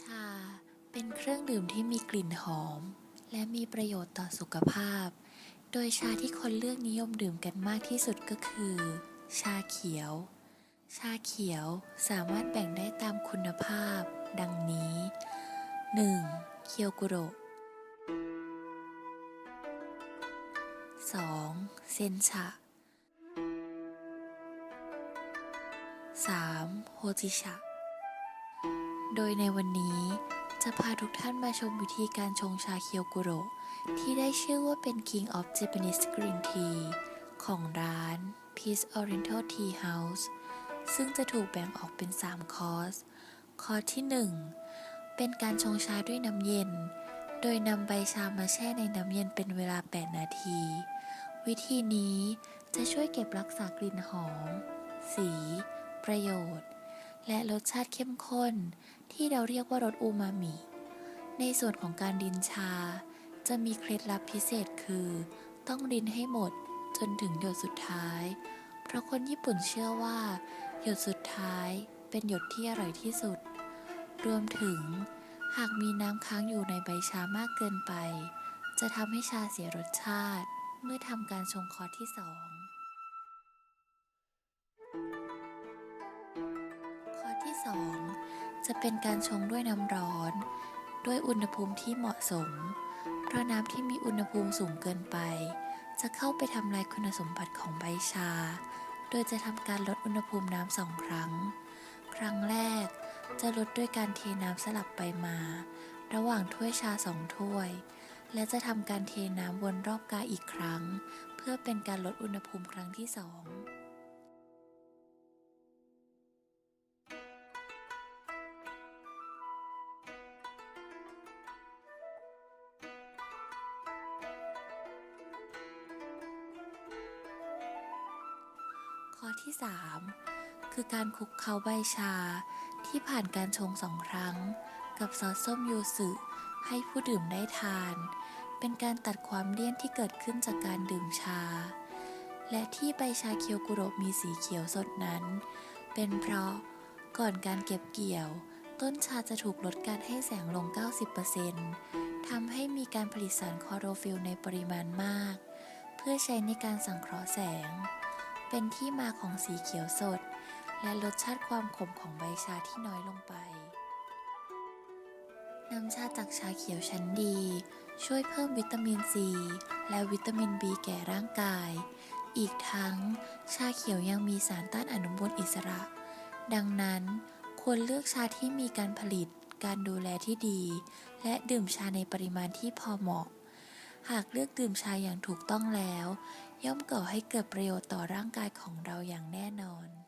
ชาเป็นเครื่องดื่มที่มีกลิ่นหอม และมีประโยชน์ต่อสุขภาพ โดยชาที่คนเลือกนิยมดื่มกันมากที่สุดก็คือ ชาเขียว ชาเขียวสามารถแบ่งได้ตามคุณภาพ ดังนี้ 1. เคียวกุโระ 2. เซนชะ 3. โฮจิชะ โดยในวันนี้จะพาทุกท่านมาชมวิธีการชงชาเคียวกุโระที่ได้ชื่อว่าเป็น King of Japanese Green Tea ของร้าน Peace Oriental Tea House ซึ่งจะถูกแบ่งออกเป็น 3 คอร์ส คอร์สที่ 1 เป็นการชงชาด้วยน้ำเย็น โดยนำใบชามาแช่ในน้ำเย็นเป็นเวลา 8 นาที วิธีนี้จะช่วยเก็บรักษากลิ่นหอม สี ประโยชน์ และรสชาติเข้มข้น ที่เราเรียกว่ารสอูมามิ ในส่วนของการดินชา จะมีเคล็ดลับพิเศษคือ ต้องดินให้หมดจนถึงหยดสุดท้าย เพราะคนญี่ปุ่นเชื่อว่า หยดสุดท้ายเป็นหยดที่อร่อยที่สุด รวมถึง หากมีน้ำค้างอยู่ในใบชามากเกินไป จะทำให้ชาเสียรสชาติ เมื่อทำการชงคอร์สที่สอง จะเป็นการชงด้วยน้ำร้อน ด้วยอุณหภูมิที่เหมาะสม เพราะน้ำที่มีอุณหภูมิสูงเกินไป จะเข้าไปทำลายคุณสมบัติของใบชา โดยจะทำการลดอุณหภูมิน้ำสองครั้ง ครั้งแรกจะลดด้วยการเทน้ำสลับไปมา ระหว่างถ้วยชาสองถ้วย และจะทำการเทน้ำวนรอบกาอีกครั้ง เพื่อเป็นการลดอุณหภูมิครั้งที่สอง ข้อที่ 3 คือการคลุกเคล้าใบชาที่ผ่านการชงสองครั้ง กับซอสส้มยูสึให้ผู้ดื่มได้ทาน เป็นการตัดความเลี่ยนที่เกิดขึ้นจากการดื่มชา และที่ใบชาเคียวกุโรมีสีเขียวสดนั้น เป็นเพราะก่อนการเก็บเกี่ยว ต้นชาจะถูกลดการให้แสงลง 90%ทำให้มีการผลิตสารคลอโรฟิลในปริมาณมาก เพื่อใช้ในการสังเคราะห์แสง เป็นที่มาของสีเขียวสด และรสชาติความขมของใบชาที่น้อยลงไป น้ำชาจากชาเขียวชั้นดี ช่วยเพิ่มวิตามินซีและวิตามินบีแก่ร่างกาย อีกทั้ง ชาเขียวยังมีสารต้านอนุมูลอิสระ ดังนั้นควรเลือกชาที่มีการผลิต การดูแลที่ดี และดื่มชาในปริมาณที่พอเหมาะ หากเลือกดื่มชาอย่างถูกต้องแล้ว ย่อมก่อให้เกิดประโยชน์ต่อร่างกายของเราอย่างแน่นอน